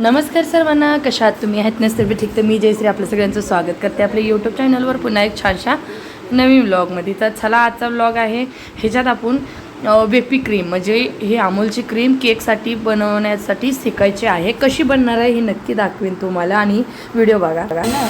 नमस्कार सर्वांना कशा आहात तुम्ही? आहेत नसतील ठीक? तर मी जयश्री आपल्या सगळ्यांचं स्वागत करते आपल्या यूट्यूब चॅनलवर पुन्हा एक छानशा नवीन व्लॉगमध्ये तर चला आजचा व्लॉग आहे. ह्याच्यात आपण बेपी क्रीम म्हणजे हे अमूलची क्रीम केकसाठी बनवण्यासाठी शिकायची आहे. कशी बनणार आहे हे नक्की दाखवेन तुम्हाला आणि व्हिडिओ बघा. बघा ना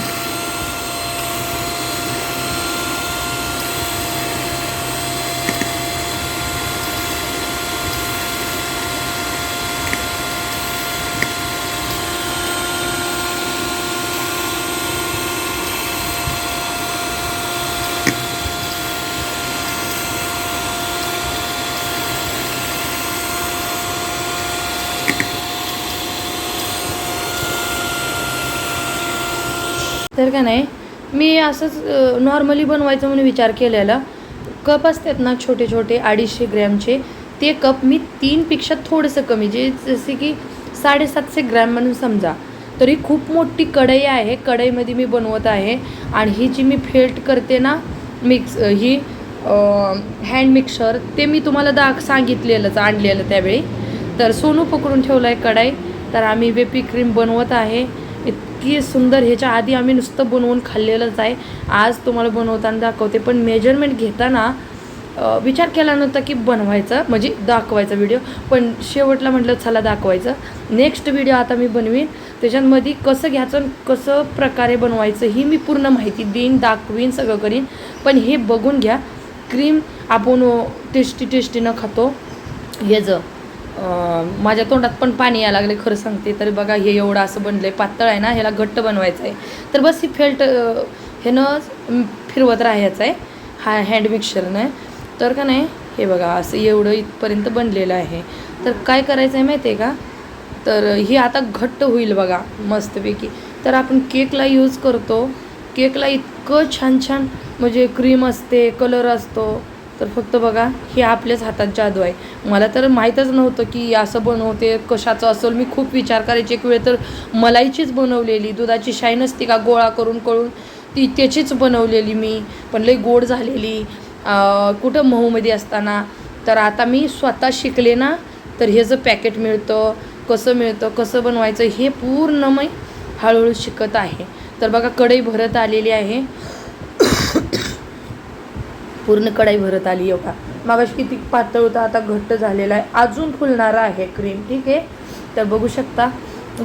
तर का नाही मी असंच नॉर्मली बनवायचं म्हणून विचार केलेला. कप असतात ना छोटे छोटे अडीचशे ग्रॅमचे ते कप मी तीनपेक्षा थोडंसं कमी जे जसे की साडेसातशे ग्रॅम म्हणून समजा तरी खूप मोठी कढई आहे. कढईमध्ये मी बनवत आहे आणि ही जी मी फेल्ट करते ना मिक्स ही हँड मिक्सर ते मी तुम्हाला दाग सांगितलेलंच आणलेलं त्यावेळी. तर सोनू पकडून ठेवलं आहे कढाई. तर आम्ही बेपी क्रीम बनवत आहे. इतकी सुंदर ह्याच्या आधी आम्ही नुसतं बनवून खाल्लेलंच आहे आज तुम्हाला बनवताना दाखवते पण मेजरमेंट घेताना विचार केला नव्हता की बनवायचं म्हणजे दाखवायचा व्हिडिओ पण शेवटला म्हटलं चला दाखवायचं. नेक्स्ट व्हिडिओ आता मी बनवीन. त्याच्यामध्ये कसं घ्यायचं कसं प्रकारे बनवायचं ही मी पूर्ण माहिती देईन दाखवीन सगळं करीन. पण हे बघून घ्या. क्रीम आपण टेस्टी टेस्टीनं खातो. ह्याचं माझ्या तोंडात पण पाणी यायला लागले खरं सांगते. तर बघा हे एवढं असं बनलं आहे पातळ आहे ना ह्याला घट्ट बनवायचं आहे. तर बस ही फेल्ट हे ह्यानं फिरवत राहायचं आहे हा हँड मिक्सरनं तर का नाही हे बघा असं एवढं इथपर्यंत बनलेलं आहे. तर काय करायचं आहे माहिती आहे का? तर ही आता घट्ट होईल बघा मस्तपैकी. तर आपण केकला यूज करतो. केकला इतकं छान छान म्हणजे क्रीम असते कलर असतो. तर फक्त बघा हे आपल्याच हातात जादू आहे. मला तर माहीतच नव्हतं की असं बनवते कशाचं असेल. मी खूप विचार करायचे. एक वेळ तर मलाईचीच बनवलेली. दुधाची शाई नसते का गोळा करून करून. ती त्याचीच बनवलेली मी. पण लई गोड झालेली. कुठं महूमध्ये असताना. तर आता मी स्वतः शिकले ना तर हे जर पॅकेट मिळतं कसं मिळतं कसं बनवायचं हे पूर्ण मी हळूहळू शिकत आहे. तर बघा कढई भरत आलेली आहे. पूर्ण कढाई भरत आली हो बघा मागाशी किती पातळ होता आता घट्ट झालेला आहे. अजून फुलणारा आहे क्रीम ठीक आहे? तर बघू शकता.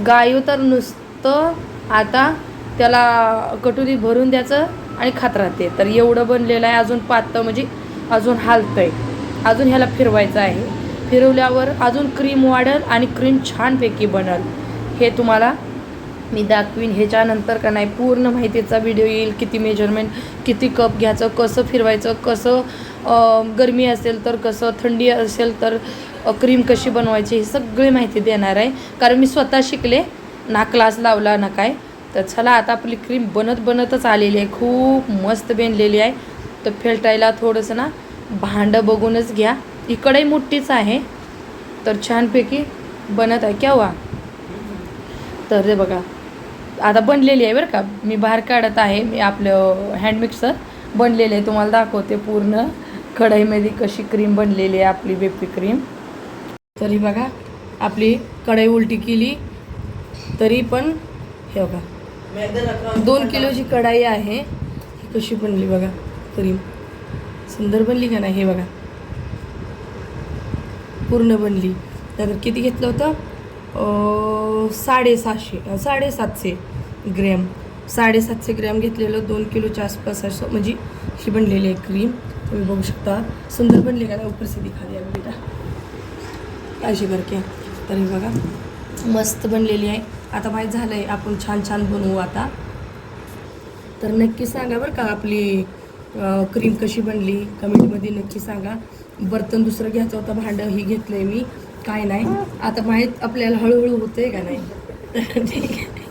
गायो तर नुसतं आता त्याला कटोरी भरून द्यायचं आणि खात राहते. तर एवढं बनलेलं आहे अजून पातळ म्हणजे अजून हालतंय. अजून ह्याला फिरवायचं आहे. फिरवल्यावर अजून क्रीम वाढेल आणि क्रीम छानपैकी बनल. हे तुम्हाला मी दाखवीन. ह्याच्यानंतर का नाही पूर्ण माहितीचा व्हिडिओ येईल किती मेजरमेंट किती कप घ्यायचं कसं फिरवायचं कसं गरमी असेल तर कसं थंडी असेल तर क्रीम कशी बनवायची ही सगळी माहिती देणार आहे. कारण मी स्वतः शिकले ना क्लास लावला ना काय. तर चला आता आपली क्रीम बनत बनतच आलेली आहे. खूप मस्त बनलेली आहे. तर फेलटायला थोडंसं ना भांडं बघूनच घ्या. इकडे मोठीच आहे. तर छानपैकी बनत आहे. केव्हा तर हे बघा. आता बनलेली आहे बरं का. मी बाहेर काढत आहे. मी आपलं हँड मिक्सर बनलेलं आहे. तुम्हाला दाखवते पूर्ण. कढईमध्ये कशी क्रीम बनलेली आहे आपली बेपी क्रीम तरी बघा आपली कढई उलटी केली. तरी पण हे बघा. दोन किलोची कढाई आहे. ही कशी बनली बघा. क्रीम सुंदर बनली का नाही हे बघा. पूर्ण बनली. तर किती घेतलं होतं? साडेसहाशे साडेसातशे ग्रॅम. साडेसातशे ग्रॅम घेतलेलं दोन किलोच्या आसपास असं म्हणजे ही बनलेली आहे क्रीम तुम्ही बघू शकता. सुंदर बनली का? ना ऊपर से दिखा काळजी बेटा अशी करके तर हे बघा मस्त बनलेली आहे. आता माहीत झालं आहे आपण छान छान बनवू आता. तर नक्की सांगा बरं का आपली क्रीम कशी बनली? कमेंटमध्ये नक्की सांगा. बर्तन दुसरं घ्यायचं होतं भांडं ही घेतलं आहे मी. काय नाही. आता माहीत आपल्याला हळूहळू होतंय का नाही. ठीक आहे.